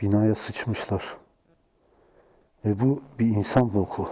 binaya sıçmışlar. Ve bu bir insan boku.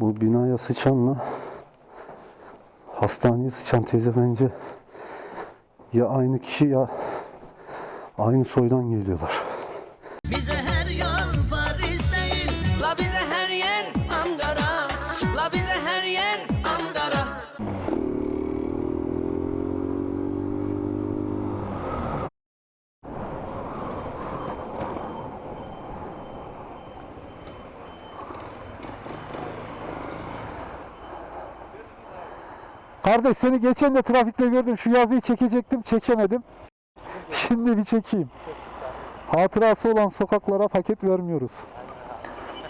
Bu binaya sıçanla hastaneye sıçan teyze bence ya aynı kişi ya aynı soydan geliyorlar. Bize her yol Kardeş seni geçen de trafikte gördüm. Şu yazıyı çekecektim, çekemedim. Şimdi bir çekeyim. Hatırası olan sokaklara paket vermiyoruz.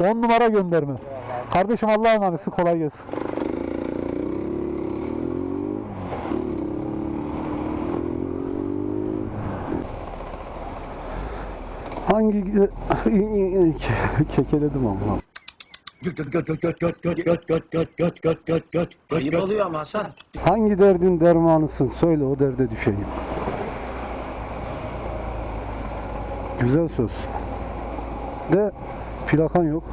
10 numara gönderme. Kardeşim Allah'a emanetsin. Kolay gelsin. Hangi kekeledim ama. Ayıp oluyor ama Hasan. Hangi derdin dermanısın söyle o derde düşeyim. Güzel söz. De plakan yok.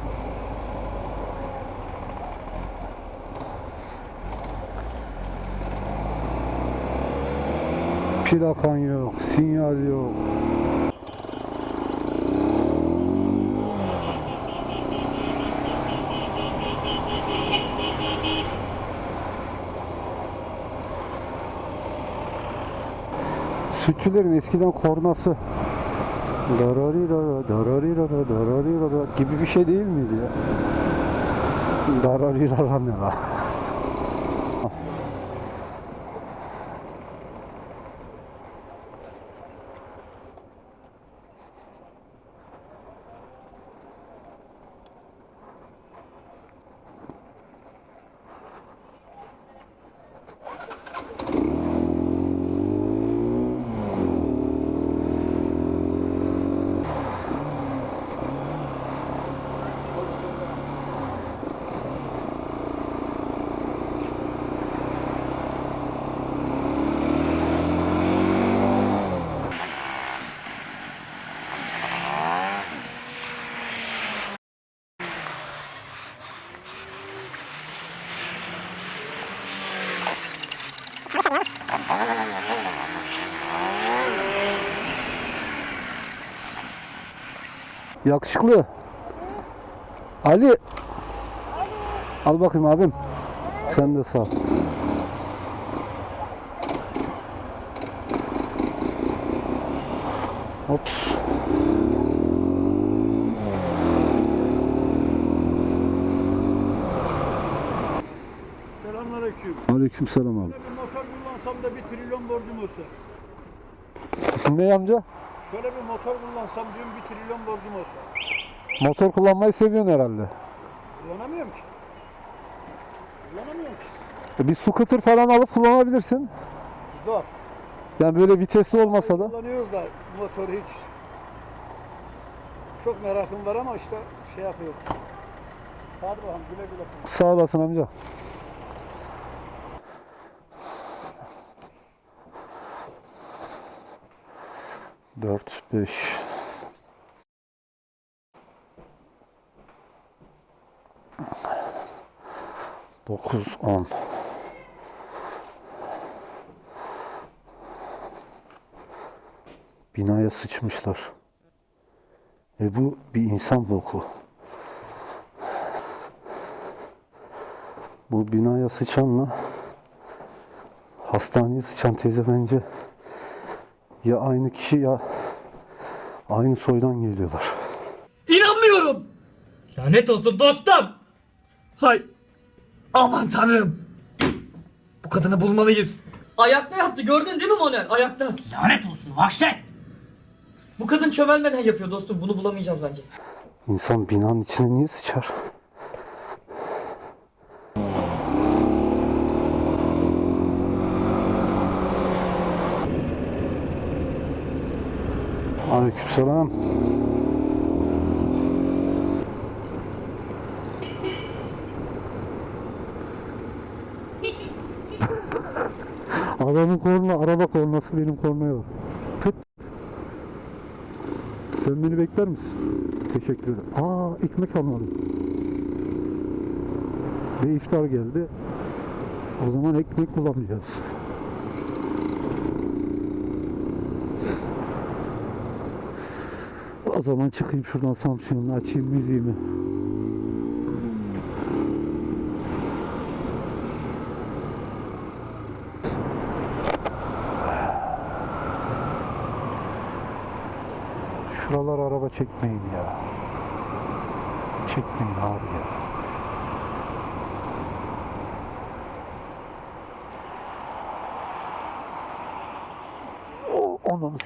Plakan yok, sinyal yok. Sütçülerin eskiden kornası dararirara dararirara dararirara gibi bir şey değil miydi ya? Dararirara ne la? Yakışıklı. Ali. Al bakayım abim. Sen de sağ ol. Ops. Selamünaleyküm. Aleyküm selam abi. Motor kullansam da bir trilyon borcum olsa. ne amca? Şöyle bir motor kullansam diyorum bir trilyon borcum olsa. Motor kullanmayı seviyorsun herhalde. Kullanamıyorum ki. Kullanamıyorum ki. E, Bir scooter falan alıp kullanabilirsin. Zor. Yani böyle vitesli olmasa da. Kullanıyoruz da motoru hiç. Çok merakım var ama işte şey yapıyor. Hadi bakalım güle güle. Sağ olasın amca. Dört, beş. Dokuz, on. Binaya sıçmışlar. Ve bu bir insan boku. Bu binaya sıçanla hastaneye sıçan teyze bence ya aynı kişi ya aynı soydan geliyorlar. İnanmıyorum. Lanet olsun dostum. Hay. Aman tanrım. Bu kadını bulmalıyız. Ayakta yaptı gördün değil mi Moner? Ayakta. Lanet olsun vahşet. Bu kadın çömelmeden yapıyor dostum. Bunu bulamayacağız bence. İnsan binanın içine niye sıçar? Aleykümselam. Adamın korna, araba kornası benim kornaya bak. Tut. Sen beni bekler misin? Teşekkür ederim. Aa ekmek almadım. Ve iftar geldi. O zaman ekmek bulamayacağız. O zaman çıkayım şuradan Samsun'u açayım müziğimi. Şuralar araba çekmeyin ya. Çekmeyin abi ya. Onun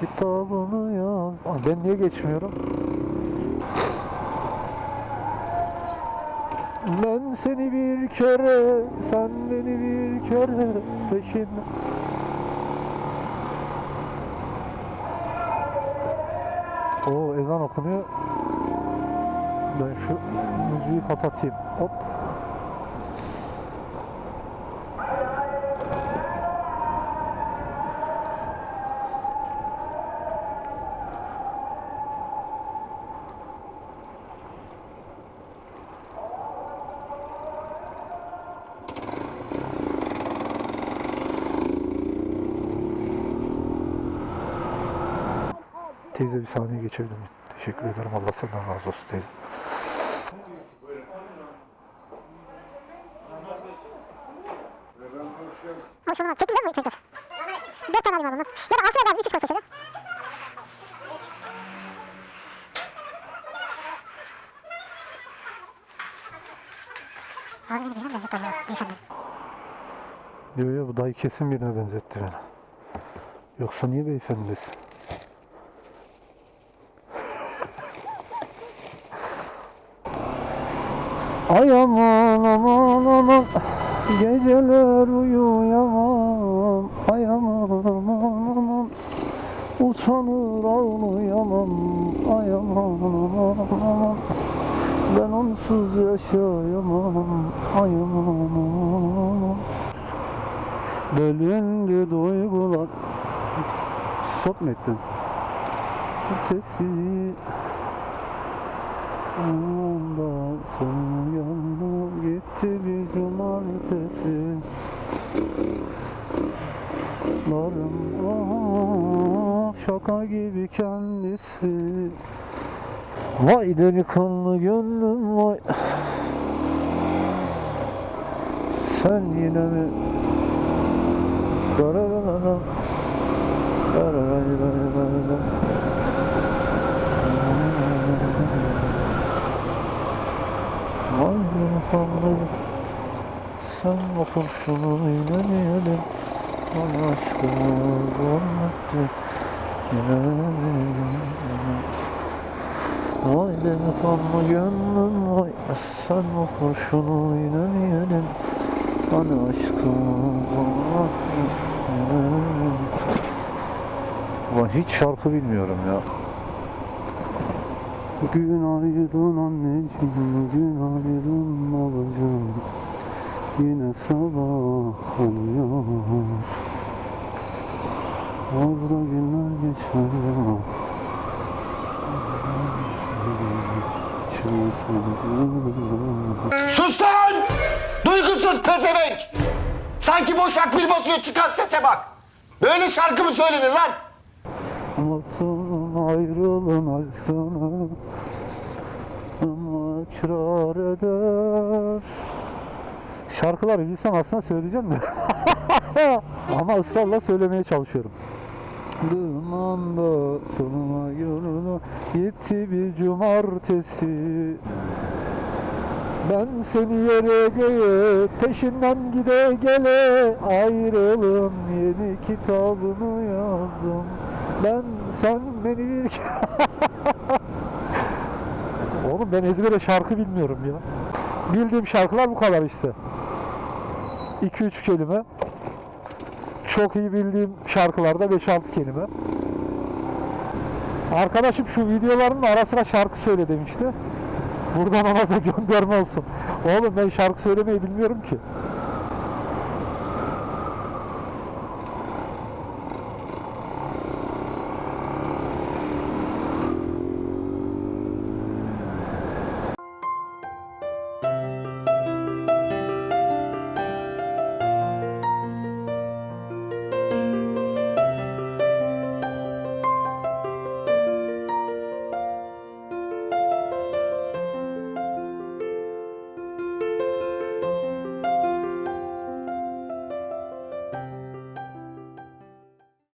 Kitabını yaz. Aa, Ben niye geçmiyorum? Ben seni bir kere, sen beni bir kere peşin. O ezan okunuyor. Ben şu müziği kapatayım. Hop. Teyze bir saniye geçebilir miyim? Teşekkür ederim. Allah senden razı olsun teyze. Olmaz. Çekil mi çekil? Dört tane alayım adamdan. Ya da altı ver. Üç üç koy köşede. Diyor ya bu dayı kesin birine benzetti beni. Yoksa niye beyefendi desin? Ay aman aman aman. Geceler uyuyamam. Ay aman aman Utanır ağlayamam. Ay aman aman aman. Ben onsuz yaşayamam. Ay aman aman. Bölündü duygular. Stop mu ettin? Ötesi Ondan sonra yanına gitti bir cumartesi Larım ah şaka gibi kendisi Vay delikanlı gönlüm vay Sen yine mi Dararara. Dararara. Vay delikanlı Sen o kurşunu inemeyelim Bana aşkımı anlattı Vay delikanlı gönlüm vay Sen o kurşunu inemeyelim Bana aşkımı anlattı Ulan hiç şarkı bilmiyorum ya. Günaydın anneciğim, günaydın babacığım Yine sabah oluyor Orada günler geçer ama İçime sancılar Sus lan! Duygusuz pezevenk! Sanki boş akbil basıyor çıkan sese bak! Böyle şarkı mı söylenir lan? Unutun ayrılın acısını Ama ikrar eder Şarkıları bilsem aslında söyleyeceğim de. Ama ısrarla söylemeye çalışıyorum. Dımanda sonuna yoluna Gitti bir cumartesi. Ben seni yere göğe peşinden gide gele. Ayrılın yeni kitabını yazdım. Ben sen beni bir Oğlum ben ezbere şarkı bilmiyorum ya. Bildiğim şarkılar bu kadar işte. 2-3 kelime. Çok iyi bildiğim şarkılarda 5-6 kelime. Arkadaşım şu videoların ara sıra şarkı söyle demişti. Buradan ona da gönderme olsun. Oğlum ben şarkı söylemeyi bilmiyorum ki.